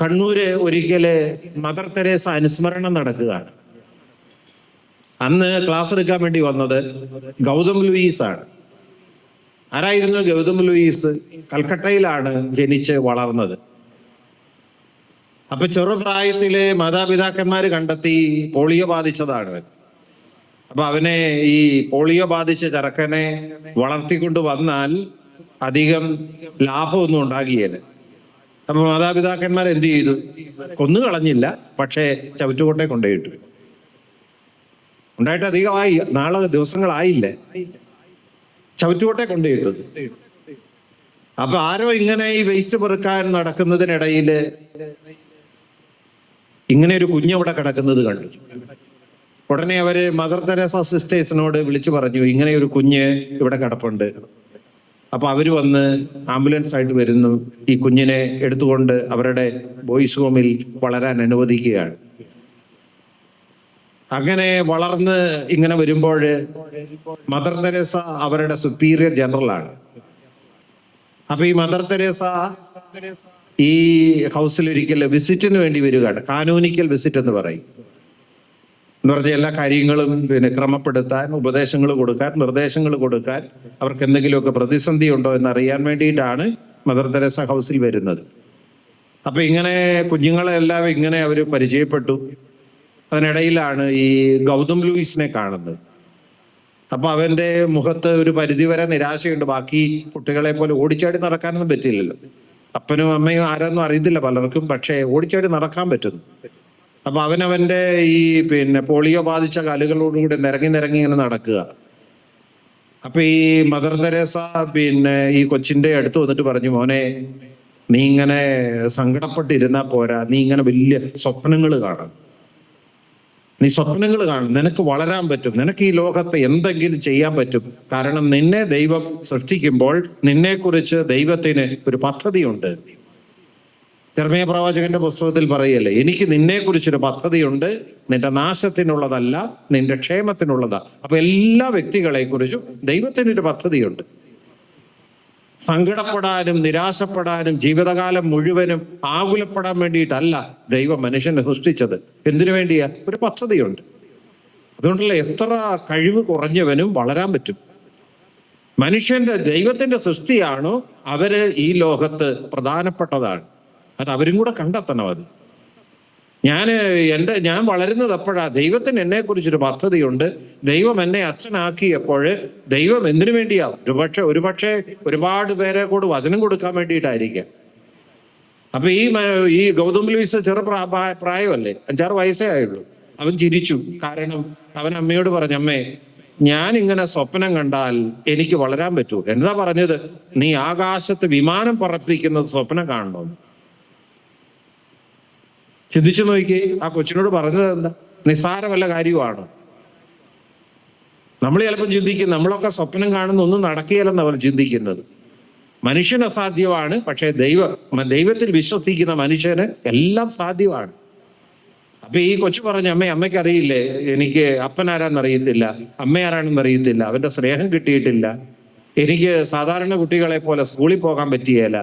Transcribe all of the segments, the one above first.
കണ്ണൂര് ഒരിക്കൽ mother Teresa അനുസ്മരണം നടക്കുകയാണ്. അന്ന് ക്ലാസ് എടുക്കാൻ വേണ്ടി വന്നത് ഗൗതം ലൂയിസ് ആണ്. ആരായിരുന്നു ഗൗതം ലൂയിസ്? കൽക്കട്ടയിലാണ് ജനിച്ച് വളർന്നത്. അപ്പൊ ചെറുപ്രായത്തിലെ മാതാപിതാക്കന്മാർ കണ്ടെത്തി പോളിയോ ബാധിച്ചതാണ്. അപ്പൊ അവനെ ഈ പോളിയോ ബാധിച്ച ചരക്കനെ വളർത്തിക്കൊണ്ട് വന്നാൽ അധികം ലാഭമൊന്നും ഉണ്ടാകിയല്ല അപ്പൊ മാതാപിതാക്കന്മാർ എന്ത് ചെയ്തു? കൊന്നു കളഞ്ഞില്ല പക്ഷേ ചവിറ്റുകൊട്ടെ കൊണ്ടുപോയിട്ടു ഉണ്ടായിട്ട് അധികമായി നാളെ ദിവസങ്ങളായില്ലേ? ചവിറ്റുകൊട്ടെ കൊണ്ടുപോയിട്ടു അപ്പൊ ആരോ ഇങ്ങനെ ഈ വേസ്റ്റ് പെറുക്കാൻ നടക്കുന്നതിനിടയിൽ ഇങ്ങനെ ഒരു കുഞ്ഞവിടെ കിടക്കുന്നത് കണ്ടു. ഉടനെ അവർ മദർ തെരേസ സിസ്റ്റേഴ്സിനോട് വിളിച്ചു പറഞ്ഞു ഇങ്ങനെ ഒരു കുഞ്ഞ് ഇവിടെ കിടപ്പുണ്ട്. അപ്പൊ അവർ വന്ന് ആംബുലൻസ് ആയിട്ട് വരുന്നു. ഈ കുഞ്ഞിനെ എടുത്തുകൊണ്ട് അവരുടെ ബോയ്സ് ഹോമിൽ വളരാൻ അനുവദിക്കുകയാണ്. അങ്ങനെ വളർന്ന് ഇങ്ങനെ വരുമ്പോൾ മദർ തെരേസ അവരുടെ സുപ്പീരിയർ ജനറലാണ് അപ്പൊ ഈ മദർ തെരേസ ഈ ഹൗസിൽ ഒരിക്കൽ വിസിറ്റിന് വേണ്ടി വരികയാണ്. കാനൂനിക്കൽ വിസിറ്റ് എന്ന് പറയും. എന്ന് പറഞ്ഞ എല്ലാ കാര്യങ്ങളും പിന്നെ ക്രമപ്പെടുത്താൻ ഉപദേശങ്ങൾ കൊടുക്കാൻ നിർദ്ദേശങ്ങൾ കൊടുക്കാൻ അവർക്ക് എന്തെങ്കിലുമൊക്കെ പ്രതിസന്ധി ഉണ്ടോ എന്ന് അറിയാൻ വേണ്ടിയിട്ടാണ് മദർ തെരേസ ഹൗസിൽ വരുന്നത്. അപ്പൊ ഇങ്ങനെ കുഞ്ഞുങ്ങളെല്ലാം ഇങ്ങനെ അവർ പരിചയപ്പെട്ടു. അതിനിടയിലാണ് ഈ ഗൗതം ലൂയിസിനെ കാണുന്നത്. അപ്പൊ അവന്റെ മുഖത്ത് ഒരു പരിധിവരെ നിരാശയുണ്ട്. ബാക്കി കുട്ടികളെ പോലെ ഓടിച്ചാടി നടക്കാനൊന്നും പറ്റില്ലല്ലോ. അപ്പനും അമ്മയും ആരൊന്നും അറിയത്തില്ല പലർക്കും പക്ഷേ ഓടിച്ചാടി നടക്കാൻ പറ്റുന്നു. അപ്പൊ അവനവന്റെ ഈ പിന്നെ പോളിയോ ബാധിച്ച കാലുകളോടുകൂടി നിരങ്ങി നിരങ്ങി ഇങ്ങനെ നടക്കുക. അപ്പൊ ഈ മദർ തെരേസ പിന്നെ ഈ കൊച്ചിന്റെ അടുത്ത് വന്നിട്ട് പറഞ്ഞു മോനെ നീ ഇങ്ങനെ സങ്കടപ്പെട്ടിരുന്നാ പോരാ. നീ ഇങ്ങനെ വലിയ സ്വപ്നങ്ങൾ കാണും നീ സ്വപ്നങ്ങൾ കാണും നിനക്ക് വളരാൻ പറ്റും. നിനക്ക് ഈ ലോകത്ത് എന്തെങ്കിലും ചെയ്യാൻ പറ്റും. കാരണം നിന്നെ ദൈവം സൃഷ്ടിക്കുമ്പോൾ നിന്നെക്കുറിച്ച് ദൈവത്തിന് ഒരു പദ്ധതിയുണ്ട്. ധർമ്മീയ പ്രവാചകന്റെ പുസ്തകത്തിൽ പറയല്ലേ എനിക്ക് നിന്നെക്കുറിച്ചൊരു പദ്ധതിയുണ്ട് നിന്റെ നാശത്തിനുള്ളതല്ല നിന്റെ ക്ഷേമത്തിനുള്ളതാ. അപ്പൊ എല്ലാ വ്യക്തികളെ കുറിച്ചും ദൈവത്തിനൊരു പദ്ധതിയുണ്ട്. സങ്കടപ്പെടാനും നിരാശപ്പെടാനും ജീവിതകാലം മുഴുവനും ആകുലപ്പെടാൻ വേണ്ടിയിട്ടല്ല ദൈവം മനുഷ്യനെ സൃഷ്ടിച്ചത്. എന്തിനു വേണ്ടിയാ? ഒരു പദ്ധതിയുണ്ട്. അതുകൊണ്ടല്ല എത്ര കഴിവ് കുറഞ്ഞവനും വളരാൻ പറ്റും. മനുഷ്യന്റെ ദൈവത്തിന്റെ സൃഷ്ടിയാണോ അവർ ഈ ലോകത്ത് പ്രധാനപ്പെട്ടതാണ്. അത് അവരും കൂടെ കണ്ടെത്തണം അത് ഞാൻ എന്റെ ഞാൻ വളരുന്നത് അപ്പോഴാ ദൈവത്തിന് എന്നെ കുറിച്ചൊരു പദ്ധതിയുണ്ട്. ദൈവം എന്നെ അച്ഛനാക്കിയപ്പോൾ ദൈവം എന്തിനു വേണ്ടിയാ? ഒരുപക്ഷെ ഒരുപക്ഷെ ഒരുപാട് പേരെ കൂടെ വചനം കൊടുക്കാൻ വേണ്ടിയിട്ടായിരിക്കാം. അപ്പൊ ഈ ഈ ഗൗതം ലൂയിസ് ചെറു പ്രാ- പ്രാ- പ്രായമല്ലേ? അഞ്ചാറ് വയസ്സേ ആയുള്ളൂ. അവൻ ചിരിച്ചു. കാരണം അവൻ അമ്മയോട് പറഞ്ഞു അമ്മേ ഞാൻ ഇങ്ങനെ സ്വപ്നം കണ്ടാൽ എനിക്ക് വളരാൻ പറ്റൂ. എന്താ പറഞ്ഞത്? നീ ആകാശത്ത് വിമാനം പറപ്പിക്കുന്നത് സ്വപ്നം കാണണമെന്ന് ചിന്തിച്ചു നോക്കി ആ കൊച്ചിനോട് പറഞ്ഞത് എന്താ? നിസ്സാരമല്ല കാര്യമാണ്. നമ്മൾ ചിലപ്പോൾ ചിന്തിക്കും നമ്മളൊക്കെ സ്വപ്നം കാണുന്ന ഒന്നും നടക്കുകയല്ലെന്ന് അവർ ചിന്തിക്കുന്നത്. മനുഷ്യന് അസാധ്യമാണ് പക്ഷേ ദൈവ ദൈവത്തിൽ വിശ്വസിക്കുന്ന മനുഷ്യന് എല്ലാം സാധ്യമാണ്. അപ്പൊ ഈ കൊച്ചു പറഞ്ഞ അമ്മ അമ്മയ്ക്ക് അറിയില്ലേ? എനിക്ക് അപ്പൻ അറിയത്തില്ല അമ്മ ആരാണെന്ന് അറിയത്തില്ല അവന്റെ സ്നേഹം കിട്ടിയിട്ടില്ല. എനിക്ക് സാധാരണ കുട്ടികളെ പോലെ സ്കൂളിൽ പോകാൻ പറ്റിയേല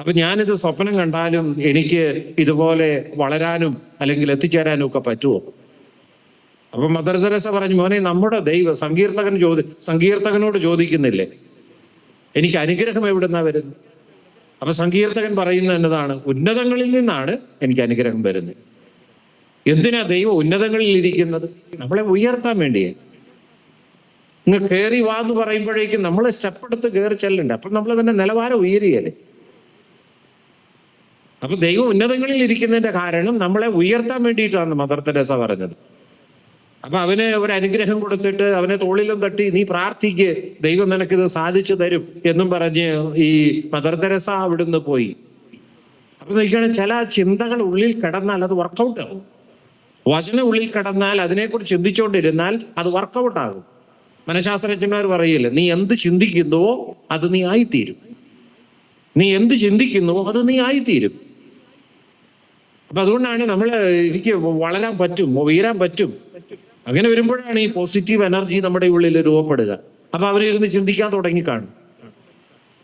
അപ്പൊ ഞാനിത് സ്വപ്നം കണ്ടാലും എനിക്ക് ഇതുപോലെ വളരാനും അല്ലെങ്കിൽ എത്തിച്ചേരാനും ഒക്കെ പറ്റുമോ അപ്പൊ മദർ തെരേസ പറഞ്ഞു മോനെ നമ്മുടെ ദൈവ സങ്കീർത്തകൻ ചോദി സങ്കീർത്തകനോട് ചോദിക്കുന്നില്ലേ? എനിക്ക് അനുഗ്രഹം എവിടുന്നാ വരുന്നത്? അപ്പൊ സങ്കീർത്തകൻ പറയുന്നത് എന്നതാണ് ഉന്നതങ്ങളിൽ നിന്നാണ് എനിക്ക് അനുഗ്രഹം വരുന്നത്. എന്തിനാ ദൈവം ഉന്നതങ്ങളിൽ ഇരിക്കുന്നത്? നമ്മളെ ഉയർത്താൻ വേണ്ടിയേ. ഇങ്ങ് കയറി വാ എന്ന് പറയുമ്പോഴേക്കും നമ്മൾ സ്റ്റെപ്പ് എടുത്ത് കയറി ചെല്ലണ്ട. അപ്പൊ നമ്മൾ തന്നെ നിലവാരം ഉയരുകയല്ലേ അപ്പൊ ദൈവം ഉന്നതങ്ങളിൽ ഇരിക്കുന്നതിന്റെ കാരണം നമ്മളെ ഉയർത്താൻ വേണ്ടിയിട്ടാണ് മദർ തെരേസ പറഞ്ഞത്. അപ്പൊ അവന് ഒരു അനുഗ്രഹം കൊടുത്തിട്ട് അവനെ തോളിലും തട്ടി നീ പ്രാർത്ഥിക്ക് ദൈവം നിനക്കിത് സാധിച്ചു തരും എന്നും പറഞ്ഞ് ഈ മദർ തെരേസ അവിടുന്ന് പോയി. അപ്പൊ നോക്കിയാണ് ചില ചിന്തകൾ ഉള്ളിൽ കിടന്നാൽ അത് വർക്കൗട്ട് ആവും. വചനം ഉള്ളിൽ കിടന്നാൽ അതിനെക്കുറിച്ച് ചിന്തിച്ചുകൊണ്ടിരുന്നാൽ അത് വർക്കൗട്ട് ആകും. മനഃശാസ്ത്രജ്ഞന്മാർ പറയില്ല നീ എന്ത് ചിന്തിക്കുന്നുവോ അത് നീ ആയിത്തീരും. നീ എന്ത് ചിന്തിക്കുന്നുവോ അത് നീ ആയിത്തീരും. അപ്പൊ അതുകൊണ്ടാണ് നമ്മൾ എനിക്ക് വളരാൻ പറ്റും ഉയരാൻ പറ്റും. അങ്ങനെ വരുമ്പോഴാണ് ഈ പോസിറ്റീവ് എനർജി നമ്മുടെ ഉള്ളിൽ രൂപപ്പെടുക. അപ്പൊ അവരിരുന്ന് ചിന്തിക്കാൻ തുടങ്ങി കാണും.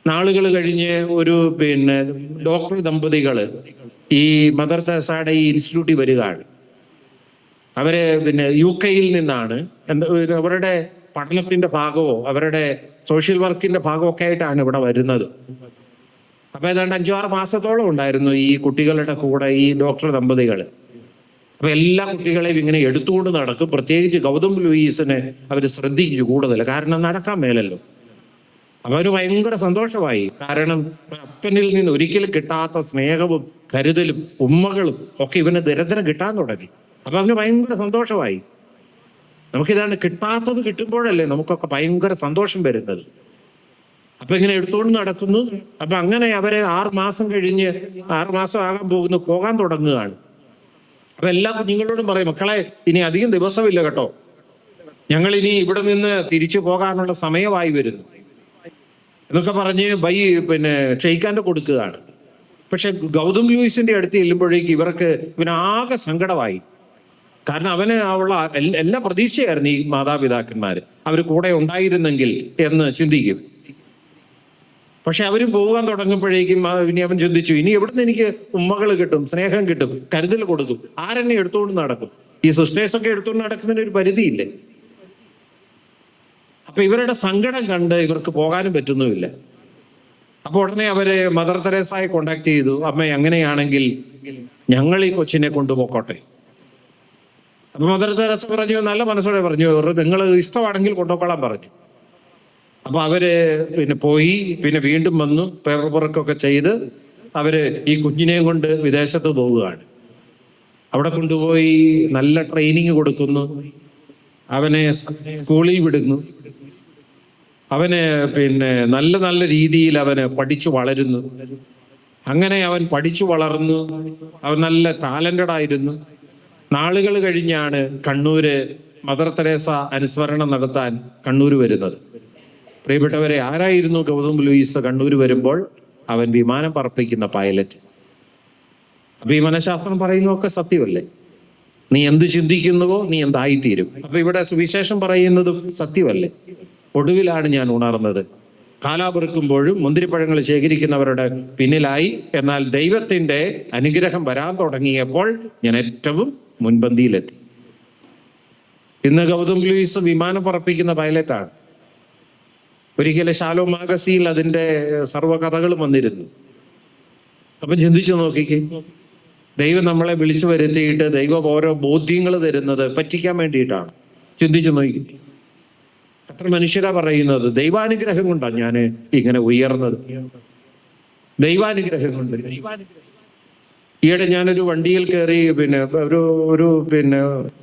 നാളുകൾ കഴിഞ്ഞ് ഒരു പിന്നെ ഡോക്ടർ ദമ്പതികൾ ഈ മദർ തെസാടെ ഈ ഇൻസ്റ്റിറ്റ്യൂട്ടിൽ വരികയാണ്. അവർ പിന്നെ യു കെയിൽ നിന്നാണ്. എന്താ അവരുടെ പഠനത്തിന്റെ ഭാഗമോ അവരുടെ സോഷ്യൽ വർക്കിന്റെ ഭാഗമൊക്കെ ആയിട്ടാണ് ഇവിടെ വരുന്നത്. അപ്പൊ ഏതാണ്ട് അഞ്ചു ആറ് മാസത്തോളം ഉണ്ടായിരുന്നു ഈ കുട്ടികളുടെ കൂടെ ഈ ഡോക്ടർ ദമ്പതികൾ അപ്പൊ എല്ലാ കുട്ടികളെയും ഇങ്ങനെ എടുത്തുകൊണ്ട് നടക്കും. പ്രത്യേകിച്ച് ഗൗതം ലൂയിസിനെ അവർ ശ്രദ്ധിച്ചു കൂടുതൽ. കാരണം നടക്കാൻ മേലല്ലോ. അപ്പൊ അവർ ഭയങ്കര സന്തോഷമായി. കാരണം അപ്പനിൽ നിന്ന് ഒരിക്കലും കിട്ടാത്ത സ്നേഹവും കരുതലും ഉമ്മകളും ഒക്കെ ഇവന് നിരന്തരം കിട്ടാൻ തുടങ്ങി. അപ്പൊ അവന് ഭയങ്കര സന്തോഷമായി. നമുക്കിതാണ് കിട്ടാത്തത് കിട്ടുമ്പോഴല്ലേ നമുക്കൊക്കെ ഭയങ്കര സന്തോഷം വരുന്നത്. അപ്പൊ ഇങ്ങനെ എടുത്തുകൊണ്ട് നടക്കുന്നു. അപ്പൊ അങ്ങനെ അവരെ ആറ് മാസം കഴിഞ്ഞ് ആറ് മാസം ആകാൻ പോകുന്നു പോകാൻ തുടങ്ങുകയാണ്. അപ്പൊ എല്ലാ കുഞ്ഞുങ്ങളോടും പറയും മക്കളെ ഇനി അധികം ദിവസമില്ല കേട്ടോ. ഞങ്ങൾ ഇനി ഇവിടെ നിന്ന് തിരിച്ചു പോകാനുള്ള സമയമായി വരുന്നു. എന്നൊക്കെ പറഞ്ഞ് ബൈ പിന്നെ ക്ഷയിക്കാന്റെ കൊടുക്കുകയാണ്. പക്ഷെ ഗൗതം ലൂയിസിന്റെ അടുത്ത് ചെല്ലുമ്പോഴേക്ക് ഇവർക്ക് ഇവനാകെ സങ്കടമായി. കാരണം അവന് ഉള്ള എല്ലാ പ്രതീക്ഷയായിരുന്നു ഈ മാതാപിതാക്കന്മാര്. അവർ കൂടെ ഉണ്ടായിരുന്നെങ്കിൽ എന്ന് ചിന്തിക്കും. പക്ഷെ അവർ പോകാൻ തുടങ്ങുമ്പോഴേക്കും ഇനി അവൻ ചിന്തിച്ചു ഇനി എവിടുന്ന് എനിക്ക് ഉമ്മകൾ കിട്ടും സ്നേഹം കിട്ടും കരുതൽ കൊടുക്കും ആരെന്നെ എടുത്തുകൊണ്ട് നടക്കും? ഈ സിസ്റ്റേഴ്സ് ഒക്കെ എടുത്തുകൊണ്ട് നടക്കുന്നതിന് ഒരു പരിധിയില്ലേ? അപ്പൊ ഇവരുടെ സങ്കടം കണ്ട് ഇവർക്ക് പോകാനും പറ്റുന്നുമില്ല. അപ്പൊ ഉടനെ അവർ മദർ തെരേസായി കോണ്ടാക്ട് ചെയ്തു അമ്മ അങ്ങനെയാണെങ്കിൽ ഞങ്ങൾ ഈ കൊച്ചിനെ കൊണ്ടുപോക്കോട്ടെ. അപ്പൊ മദർ തെരേസ പറഞ്ഞു നല്ല മനസ്സോടെ പറഞ്ഞു നിങ്ങൾ ഇഷ്ടമാണെങ്കിൽ കൊണ്ടുപോകാൻ പറഞ്ഞു. അപ്പൊ അവർ പിന്നെ പോയി പിന്നെ വീണ്ടും വന്നു പേപ്പർ വർക്കൊക്കെ ചെയ്ത് അവർ ഈ കുഞ്ഞിനെയും കൊണ്ട് വിദേശത്ത് പോവുകയാണ്. അവിടെ കൊണ്ടുപോയി നല്ല ട്രെയിനിങ് കൊടുക്കുന്നു. അവനെ സ്കൂളിൽ വിടുന്നു. അവന് പിന്നെ നല്ല നല്ല രീതിയിൽ അവന് പഠിച്ചു വളരുന്നു. അങ്ങനെ അവൻ പഠിച്ചു വളർന്നു. അവൻ നല്ല ടാലന്റഡ് ആയിരുന്നു. നാളുകൾ കഴിഞ്ഞാണ് കണ്ണൂര് മദർ തെരേസ അനുസ്മരണം നടത്താൻ കണ്ണൂർ വരുന്നത്. പ്രിയപ്പെട്ടവരെ ആരായിരുന്നു ഗൗതം ലൂയിസ് കണ്ണൂർ വരുമ്പോൾ അവൻ വിമാനം പറപ്പിക്കുന്ന പൈലറ്റ്? അപ്പൊ ഈ മനഃശാസ്ത്രം പറയുന്നതൊക്കെ സത്യമല്ലേ? നീ എന്ത് ചിന്തിക്കുന്നുവോ നീ എന്തായിത്തീരും. അപ്പൊ ഇവിടെ സുവിശേഷം പറയുന്നതും സത്യമല്ലേ? ഒടുവിലാണ് ഞാൻ ഉണർന്നത്. കാലാപെറുക്കുമ്പോഴും മുന്തിരിപ്പഴങ്ങൾ ശേഖരിക്കുന്നവരുടെ പിന്നിലായി എന്നാൽ ദൈവത്തിന്റെ അനുഗ്രഹം വരാൻ തുടങ്ങിയപ്പോൾ ഞാൻ ഏറ്റവും മുൻപന്തിയിലെത്തി. ഇന്ന് ഗൗതം ലൂയിസ് വിമാനം പറപ്പിക്കുന്ന പൈലറ്റാണ്. ഒരിക്കലും ഷാലോ മാഗസിയിൽ അതിന്റെ സർവകഥകളും വന്നിരുന്നു. അപ്പം ചിന്തിച്ചു നോക്കിക്കേ. ദൈവം നമ്മളെ വിളിച്ചു വരുത്തിയിട്ട് ദൈവം ഓരോ ബോധ്യങ്ങൾ തരുന്നത് പറ്റിക്കാൻ വേണ്ടിയിട്ടാണ്. ചിന്തിച്ചു നോക്കി. അത്ര മനുഷ്യരാ പറയുന്നത്. ദൈവാനുഗ്രഹം കൊണ്ടാണ് ഞാൻ ഇങ്ങനെ ഉയർന്നത്. ദൈവാനുഗ്രഹം കൊണ്ട്. ഈയിടെ ഞാനൊരു വണ്ടിയിൽ കയറി പിന്നെ ഒരു ഒരു പിന്നെ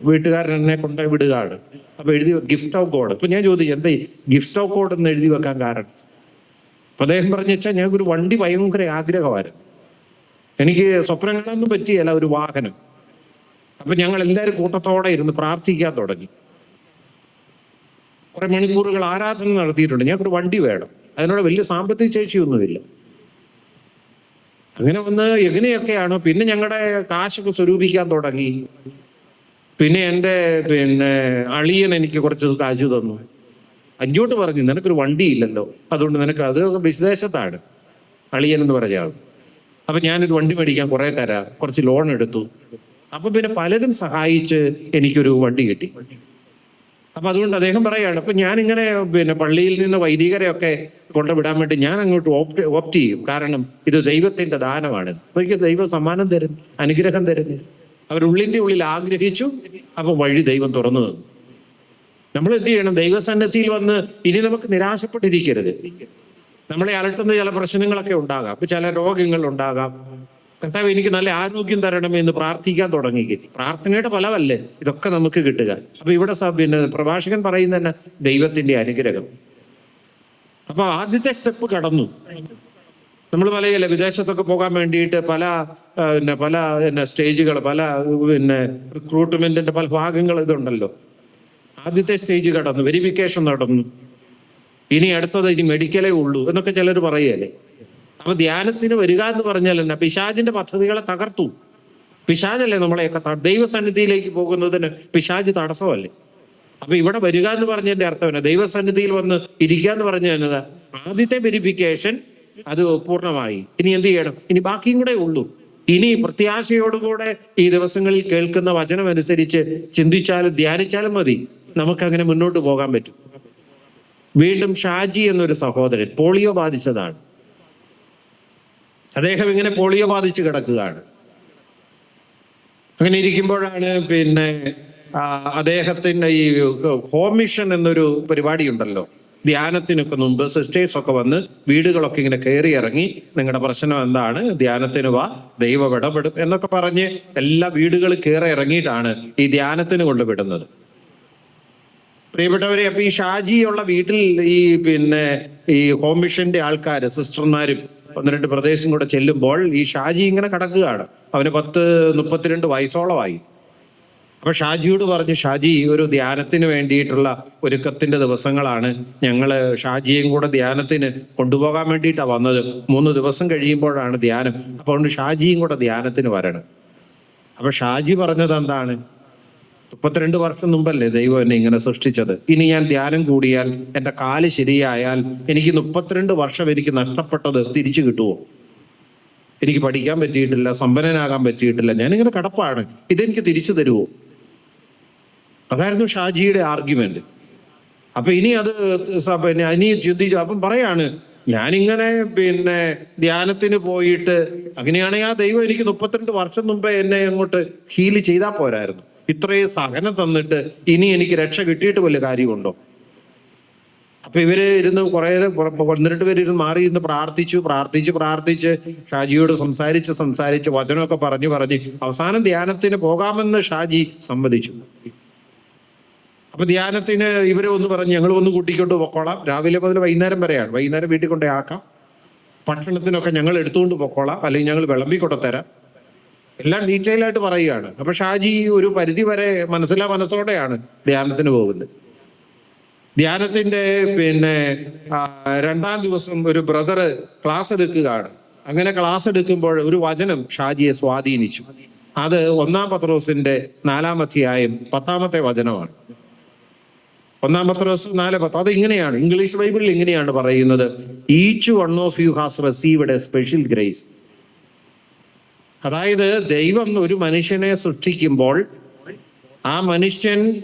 വീട്ടുകാരൻ എന്നെ കൊണ്ട് വിടുകയാണ്. അപ്പൊ എഴുതി ഗിഫ്റ്റ് ഓഫ് ഗോഡ് അപ്പൊ ഞാൻ ചോദിച്ചു എന്താ ഗിഫ്റ്റ് ഓഫ് ഗോഡ് എന്ന് എഴുതി വെക്കാൻ കാരണം? അപ്പൊ അദ്ദേഹം പറഞ്ഞു വെച്ചാൽ ഞങ്ങൾക്ക് ഒരു വണ്ടി ഭയങ്കര ആഗ്രഹമായിരുന്നു. എനിക്ക് സ്വപ്നങ്ങളൊന്നും പറ്റിയല്ല ഒരു വാഹനം. അപ്പൊ ഞങ്ങൾ എല്ലാവരും കൂട്ടത്തോടെ ഇരുന്ന് പ്രാർത്ഥിക്കാൻ തുടങ്ങി. കുറെ മണിക്കൂറുകൾ ആരാധന നടത്തിയിട്ടുണ്ട്. ഞങ്ങൾക്കൊരു വണ്ടി വേണം. അതിനോട് വലിയ സാമ്പത്തിക ശേഷിയൊന്നുമില്ല. അങ്ങനെ വന്ന് എങ്ങനെയൊക്കെയാണ് പിന്നെ ഞങ്ങളുടെ കാശൊക്കെ സ്വരൂപിക്കാൻ തുടങ്ങി. പിന്നെ എന്റെ പിന്നെ അളിയൻ എനിക്ക് കുറച്ച് കാശ് തന്നു. അഞ്ചോട്ട് പറഞ്ഞു നിനക്കൊരു വണ്ടിയില്ലല്ലോ. അതുകൊണ്ട് നിനക്ക് അത് വിദേശത്താണ്. അളിയൻ എന്ന് പറഞ്ഞ ആൾ അപ്പൊ ഞാനൊരു വണ്ടി മേടിക്കാൻ കുറെ തരാം കുറച്ച് ലോൺ എടുത്തു. അപ്പൊ പിന്നെ പലരും സഹായിച്ച് എനിക്കൊരു വണ്ടി കിട്ടി. അപ്പൊ അതുകൊണ്ട് അദ്ദേഹം പറയാണ് അപ്പൊ ഞാനിങ്ങനെ പിന്നെ പള്ളിയിൽ നിന്ന് വൈദികരെയൊക്കെ കൊണ്ടുവിടാൻ വേണ്ടി ഞാൻ അങ്ങോട്ട് ഓപ്റ്റ് ഓപ്റ്റ് ചെയ്യും. കാരണം ഇത് ദൈവത്തിന്റെ ദാനമാണ്. എനിക്ക് ദൈവ സമ്മാനം തരും അനുഗ്രഹം തരുന്നു അവരുള്ളിന്റെ ഉള്ളിൽ ആഗ്രഹിച്ചു അപ്പൊ വഴി ദൈവം തുറന്നു തന്നു. നമ്മൾ എന്ത് ചെയ്യണം? ദൈവസന്നദ്ധിയിൽ വന്ന് ഇനി നമുക്ക് നിരാശപ്പെട്ടിരിക്കരുത്. നമ്മളെ അലട്ടുന്ന ചില പ്രശ്നങ്ങളൊക്കെ ഉണ്ടാകാം. അപ്പൊ ചില രോഗങ്ങൾ ഉണ്ടാകാം. കർത്താവ് എനിക്ക് നല്ല ആരോഗ്യം തരണം എന്ന് പ്രാർത്ഥിക്കാൻ തുടങ്ങി. പ്രാർത്ഥനയുടെ ഫലമല്ലേ? ഇതൊക്കെ നമുക്ക് കിട്ടുക. അപ്പൊ ഇവിടെ പിന്നെ പ്രഭാഷകൻ പറയുന്ന തന്നെ ദൈവത്തിന്റെ അനുഗ്രഹം. അപ്പൊ ആദ്യത്തെ സ്റ്റെപ്പ് കടന്നു. നമ്മൾ പറയല്ലേ വിദേശത്തൊക്കെ പോകാൻ വേണ്ടിയിട്ട് പല പിന്നെ പല പിന്നെ സ്റ്റേജുകൾ പല പിന്നെ റിക്രൂട്ട്മെന്റിന്റെ പല ഭാഗങ്ങൾ ഇതുണ്ടല്ലോ. ആദ്യത്തെ സ്റ്റേജ് കടന്നു വെരിഫിക്കേഷൻ നടന്നു. ഇനി അടുത്തത് ഇനി മെഡിക്കലേ ഉള്ളൂ എന്നൊക്കെ ചിലർ പറയല്ലേ. അപ്പൊ ധ്യാനത്തിന് വരിക എന്ന് പറഞ്ഞാൽ തന്നെ പിശാജിന്റെ പദ്ധതികളെ തകർത്തു. പിശാജല്ലേ നമ്മളെയൊക്കെ ദൈവസന്നിധിയിലേക്ക് പോകുന്നതിന് പിശാജ് തടസ്സമല്ലേ? അപ്പൊ ഇവിടെ വരിക എന്ന് പറഞ്ഞതിന്റെ അർത്ഥം എന്നാ? ദൈവസന്നിധിയിൽ വന്ന് ഇരിക്കുക എന്ന് പറഞ്ഞ എന്നതാ? ആദ്യത്തെ വെരിഫിക്കേഷൻ അത് പൂർണമായി. ഇനി എന്ത് ചെയ്യണം? ഇനി ബാക്കിയും കൂടെ ഉള്ളൂ. ഇനി പ്രത്യാശയോടുകൂടെ ഈ ദിവസങ്ങളിൽ കേൾക്കുന്ന വചനം അനുസരിച്ച് ചിന്തിച്ചാലും ധ്യാനിച്ചാലും മതി. നമുക്കങ്ങനെ മുന്നോട്ട് പോകാൻ പറ്റും. വീണ്ടും ഷാജി എന്നൊരു സഹോദരൻ പോളിയോ ബാധിച്ചതാണ്. അദ്ദേഹം ഇങ്ങനെ പോളിയോ ബാധിച്ച് കിടക്കുകയാണ്. അങ്ങനെ ഇരിക്കുമ്പോഴാണ് പിന്നെ അദ്ദേഹത്തിന്റെ ഈ ഹോം മിഷൻ എന്നൊരു പരിപാടി ഉണ്ടല്ലോ ധ്യാനത്തിനൊക്കെ മുമ്പ് സിസ്റ്റേഴ്സ് ഒക്കെ വന്ന് വീടുകളൊക്കെ ഇങ്ങനെ കയറി ഇറങ്ങി നിങ്ങളുടെ പ്രശ്നം എന്താണ്? ധ്യാനത്തിന് വാ ദൈവം ഇടപെടും എന്നൊക്കെ പറഞ്ഞ് എല്ലാ വീടുകളിൽ കയറി ഇറങ്ങിയിട്ടാണ് ഈ ധ്യാനത്തിന് കൊണ്ടുവിടുന്നത്. പ്രിയപ്പെട്ടവരെ അപ്പൊ ഈ ഷാജിയുള്ള വീട്ടിൽ ഈ പിന്നെ ഈ ഹോം മിഷന്റെ ആൾക്കാര് സിസ്റ്റർമാരും ഒന്ന് രണ്ട് പ്രദേശം കൂടെ ചെല്ലുമ്പോൾ ഈ ഷാജി ഇങ്ങനെ കിടക്കുകയാണ്. അവന് പത്ത് മുപ്പത്തിരണ്ട് വയസ്സോളമായി. അപ്പൊ ഷാജിയോട് പറഞ്ഞു ഷാജി ഒരു ധ്യാനത്തിന് വേണ്ടിയിട്ടുള്ള ഒരുക്കത്തിന്റെ ദിവസങ്ങളാണ്. ഞങ്ങൾ ഷാജിയെയും കൂടെ ധ്യാനത്തിന് കൊണ്ടുപോകാൻ വേണ്ടിയിട്ടാണ് വന്നത്. മൂന്ന് ദിവസം കഴിയുമ്പോഴാണ് ധ്യാനം. അപ്പോൾ ഷാജിയും കൂടെ ധ്യാനത്തിന് വരണം. അപ്പൊ ഷാജി പറഞ്ഞത് എന്താണ്? മുപ്പത്തിരണ്ട് വർഷം മുമ്പല്ലേ ദൈവം എന്നെ ഇങ്ങനെ സൃഷ്ടിച്ചത്? ഇനി ഞാൻ ധ്യാനം കൂടിയാൽ എന്റെ കാൽ ശരിയായാൽ എനിക്ക് മുപ്പത്തിരണ്ട് വർഷം എനിക്ക് നഷ്ടപ്പെട്ടത് തിരിച്ചു കിട്ടുമോ എനിക്ക് പഠിക്കാൻ പറ്റിയിട്ടില്ല സമ്പന്നനാകാൻ പറ്റിയിട്ടില്ല. ഞാനിങ്ങനെ കടപ്പാണ്. ഇതെനിക്ക് തിരിച്ചു തരുമോ അതായിരുന്നു ഷാജിയുടെ ആർഗ്യുമെന്റ്. അപ്പൊ ഇനി അത് പിന്നെ ഇനി ചിന്തിച്ചു അപ്പം പറയാണ് ഞാനിങ്ങനെ പിന്നെ ധ്യാനത്തിന് പോയിട്ട് അങ്ങനെയാണെങ്കിൽ ആ ദൈവം എനിക്ക് മുപ്പത്തിരണ്ട് വർഷം മുമ്പേ എന്നെ അങ്ങോട്ട് ഹീൽ ചെയ്താൽ പോരായിരുന്നു. ഇത്രയും സഹനം തന്നിട്ട് ഇനി എനിക്ക് രക്ഷ കിട്ടിയിട്ട് വല്ല കാര്യമുണ്ടോ? അപ്പൊ ഇവർ ഇരുന്ന് കുറെ പന്ത്രണ്ട് പേര് ഇരുന്ന് മാറി ഇരുന്ന് പ്രാർത്ഥിച്ചു പ്രാർത്ഥിച്ച് പ്രാർത്ഥിച്ച് ഷാജിയോട് സംസാരിച്ച് സംസാരിച്ച് വചനമൊക്കെ പറഞ്ഞു പറഞ്ഞ് അവസാനം ധ്യാനത്തിന് പോകാമെന്ന് ഷാജി സമ്മതിച്ചു. അപ്പൊ ധ്യാനത്തിന് ഇവരെ ഒന്ന് പറഞ്ഞ് ഞങ്ങൾ ഒന്ന് കൂട്ടിക്കൊണ്ട് പൊക്കോളാം. രാവിലെ മുതൽ വൈകുന്നേരം വരെയാണ്. വൈകുന്നേരം വീട്ടിൽ കൊണ്ടേ ആക്കാം. ഭക്ഷണത്തിനൊക്കെ ഞങ്ങൾ എടുത്തുകൊണ്ട് പൊക്കോളാം. അല്ലെങ്കിൽ ഞങ്ങൾ വിളമ്പി കൊണ്ടുത്തരാം എല്ലാം ഡീറ്റെയിൽ ആയിട്ട് പറയുകയാണ്. അപ്പൊ ഷാജി ഒരു പരിധി വരെ മനസ്സിലാ മനസ്സോടെയാണ് ധ്യാനത്തിന് പോകുന്നത്. ധ്യാനത്തിന്റെ പിന്നെ രണ്ടാം ദിവസം ഒരു ബ്രദർ ക്ലാസ് എടുക്കുകയാണ്. അങ്ങനെ ക്ലാസ് എടുക്കുമ്പോൾ ഒരു വചനം ഷാജിയെ സ്വാധീനിച്ചു. അത് ഒന്നാം പത്രോസിന്റെ നാലാമധ്യായം പത്താമത്തെ വചനമാണ്. ഒന്നാം പത്രോസ് നാല് പത്ത്. അത് ഇങ്ങനെയാണ്. ഇംഗ്ലീഷ് ബൈബിളിൽ ഇങ്ങനെയാണ് പറയുന്നത്. Each one of you has received a special grace അതായത് ദൈവം ഒരു മനുഷ്യനെ സൃഷ്ടിക്കുമ്പോൾ ആ മനുഷ്യൻ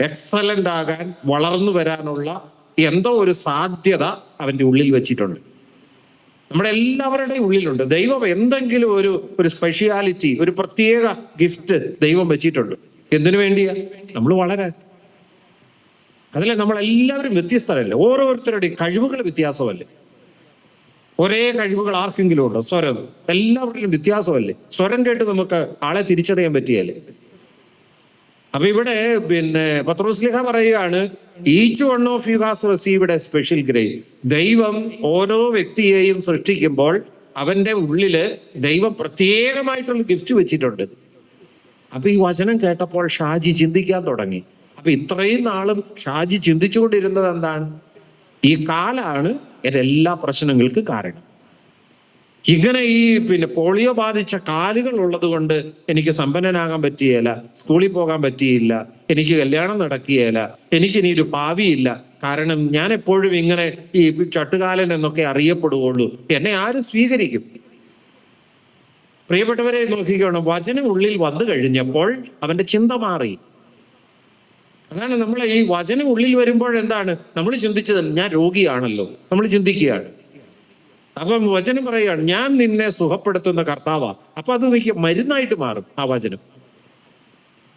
എക്സലന്റ് ആകാൻ വളർന്നു വരാനുള്ള എന്തോ ഒരു സാധ്യത അവന്റെ ഉള്ളിൽ വെച്ചിട്ടുണ്ട്. നമ്മുടെ എല്ലാവരുടെയും ഉള്ളിലുണ്ട്. ദൈവം എന്തെങ്കിലും ഒരു ഒരു സ്പെഷ്യാലിറ്റി ഒരു പ്രത്യേക ഗിഫ്റ്റ് ദൈവം വെച്ചിട്ടുണ്ട്. എന്തിനു വേണ്ടിയാ? നമ്മൾ വളരാൻ. അതല്ലേ നമ്മളെല്ലാവരും വ്യത്യസ്തരല്ലേ? ഓരോരുത്തരുടെയും കഴിവുകൾ വ്യത്യാസമല്ലേ? ഒരേ കഴിവുകൾ ആർക്കെങ്കിലും ഉണ്ടോ? സ്വരം. എല്ലാവരുടെയും വ്യത്യാസമല്ലേ? സ്വരം കേട്ട് നമുക്ക് ആളെ തിരിച്ചറിയാൻ പറ്റിയല്ലേ? അപ്പൊ ഇവിടെ പിന്നെ പത്രോസ്ലിഹ പറയുകയാണ് each one of you has received a special grace ദൈവം ഓരോ വ്യക്തിയെയും സൃഷ്ടിക്കുമ്പോൾ അവന്റെ ഉള്ളിൽ ദൈവം പ്രത്യേകമായിട്ടുള്ള ഗിഫ്റ്റ് വെച്ചിട്ടുണ്ട്. അപ്പൊ ഈ വചനം കേട്ടപ്പോൾ ഷാജി ചിന്തിക്കാൻ തുടങ്ങി. അപ്പൊ ഇത്രയും നാളും ഷാജി ചിന്തിച്ചുകൊണ്ടിരുന്നത് എന്താണ്? ഈ കാലാണ് എന്റെ എല്ലാ പ്രശ്നങ്ങൾക്ക് കാരണം. ഇങ്ങനെ ഈ പിന്നെ പോളിയോ ബാധിച്ച കാലുകൾ ഉള്ളത് കൊണ്ട് എനിക്ക് സമ്പന്നനാകാൻ പറ്റിയേല സ്കൂളിൽ പോകാൻ പറ്റിയില്ല എനിക്ക് കല്യാണം നടക്കുകയില്ല എനിക്ക് ഇനി ഒരു ഭാവിയില്ല. കാരണം ഞാൻ എപ്പോഴും ഇങ്ങനെ ഈ ചട്ടുകാലൻ എന്നൊക്കെ അറിയപ്പെടുകയുള്ളൂ. എന്നെ ആരും സ്വീകരിക്കും? പ്രിയപ്പെട്ടവരെ നോക്കിക്കണം. വചനം ഉള്ളിൽ വന്നു കഴിഞ്ഞപ്പോൾ അവന്റെ ചിന്ത മാറി. അതാണ് നമ്മൾ ഈ വചനം ഉള്ളിൽ വരുമ്പോൾ എന്താണ്? നമ്മൾ ചിന്തിച്ചത് ഞാൻ രോഗിയാണല്ലോ. നമ്മൾ ചിന്തിക്കുകയാണ്. അപ്പം വചനം പറയുകയാണ് ഞാൻ നിന്നെ സുഖപ്പെടുത്തുന്ന കർത്താവാ. അപ്പൊ അത് എനിക്ക് മരുന്നായിട്ട് മാറും ആ വചനം.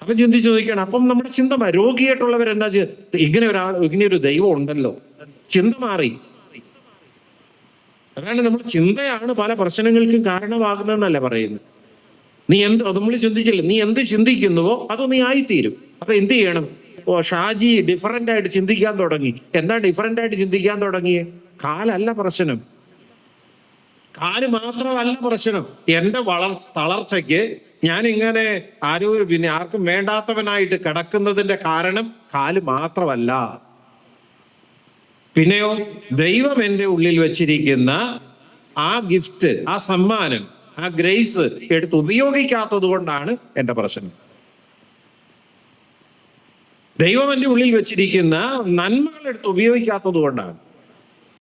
അപ്പൊ ചിന്തിച്ചു ചോദിക്കുകയാണ് അപ്പം നമ്മുടെ ചിന്ത രോഗിയായിട്ടുള്ളവരെന്താ ഇങ്ങനെ ഒരാൾ ഇങ്ങനെ ഒരു ദൈവം ഉണ്ടല്ലോ. ചിന്ത മാറി. അതാണ് നമ്മൾ ചിന്തയാണ് പല പ്രശ്നങ്ങൾക്കും കാരണമാകുന്നതെന്നല്ല പറയുന്നത്. നീ എന്ത് നമ്മൾ ചിന്തിച്ചില്ല. നീ എന്ത് ചിന്തിക്കുന്നുവോ അത് നീ ആയിത്തീരും. അപ്പൊ എന്ത് ചെയ്യണം? ഓ ഷാജി ഡിഫറന്റ് ആയിട്ട് ചിന്തിക്കാൻ തുടങ്ങി. എന്താ ഡിഫറന്റ് ആയിട്ട് ചിന്തിക്കാൻ തുടങ്ങിയേ? കാലല്ല പ്രശ്നം. കാൽ മാത്രമല്ല പ്രശ്നം. എന്റെ വളർ തളർച്ചയ്ക്ക് ഞാൻ ഇങ്ങനെ ആരും പിന്നെ ആർക്കും വേണ്ടാത്തവനായിട്ട് കിടക്കുന്നതിന്റെ കാരണം കാൽ മാത്രമല്ല. പിന്നെയോ ദൈവം എന്റെ ഉള്ളിൽ വെച്ചിരിക്കുന്ന ആ ഗിഫ്റ്റ് ആ സമ്മാനം ആ ഗ്രേസ് എടുത്ത് ഉപയോഗിക്കാത്തത് കൊണ്ടാണ് എന്റെ പ്രശ്നം. ദൈവം എന്റെ ഉള്ളിൽ വെച്ചിരിക്കുന്ന നന്മകളെടുത്ത് ഉപയോഗിക്കാത്തത് കൊണ്ടാണ്.